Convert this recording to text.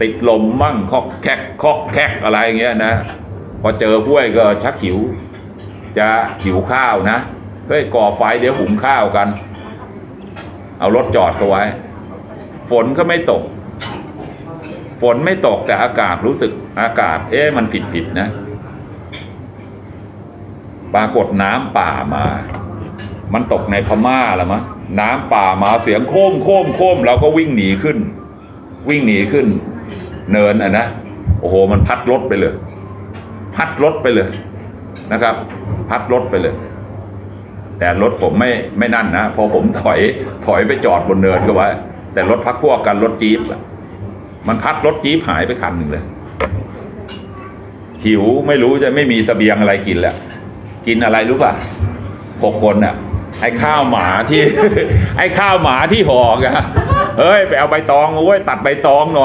ติดลมมั่งคอกแคกคอกแคกอะไรอย่างเงี้ยนะ พอเจอห้วยก็ชักหิว จะหิวข้าวนะเฮ้ยก่อไฟเดี๋ยวหุงข้าวกัน เอารถจอดเขาไว้ ฝนก็ไม่ตก ฝนไม่ตกแต่อากาศรู้สึกอากาศ เอ๊ะมันผิดผิดนะ ปรากฏน้ำป่ามา มันตกในพม่าล้วมั้งน้ำป่ามาเสียงโค้มโค้มโค้มเราก็วิ่งหนีขึ้น วิ่งหนีขึ้น เนินอะนะโอ้โหมันพัดรถไปเลย พัดรถไปเลยนะครับ พัดรถไปเลย แต่รถผมไม่ไม่นั่นนะพอผมถอยถอยไปจอดบนเนินก็ไว้ แต่รถพักพวกกันรถจี๊ปมันพัดรถจี๊ปหายไปคันหนึ่งเลยหิวไม่รู้จะไม่มีเสบียงอะไรกินแล้ว กินอะไรรู้ป่ะหกคนน่ะไอ้ข้าวหมาที่ ไอ้ข้าวหมาที่ห่อกอะเฮ้ย ไปเอาใบตองโอ้ยตัดใบตองหน่อย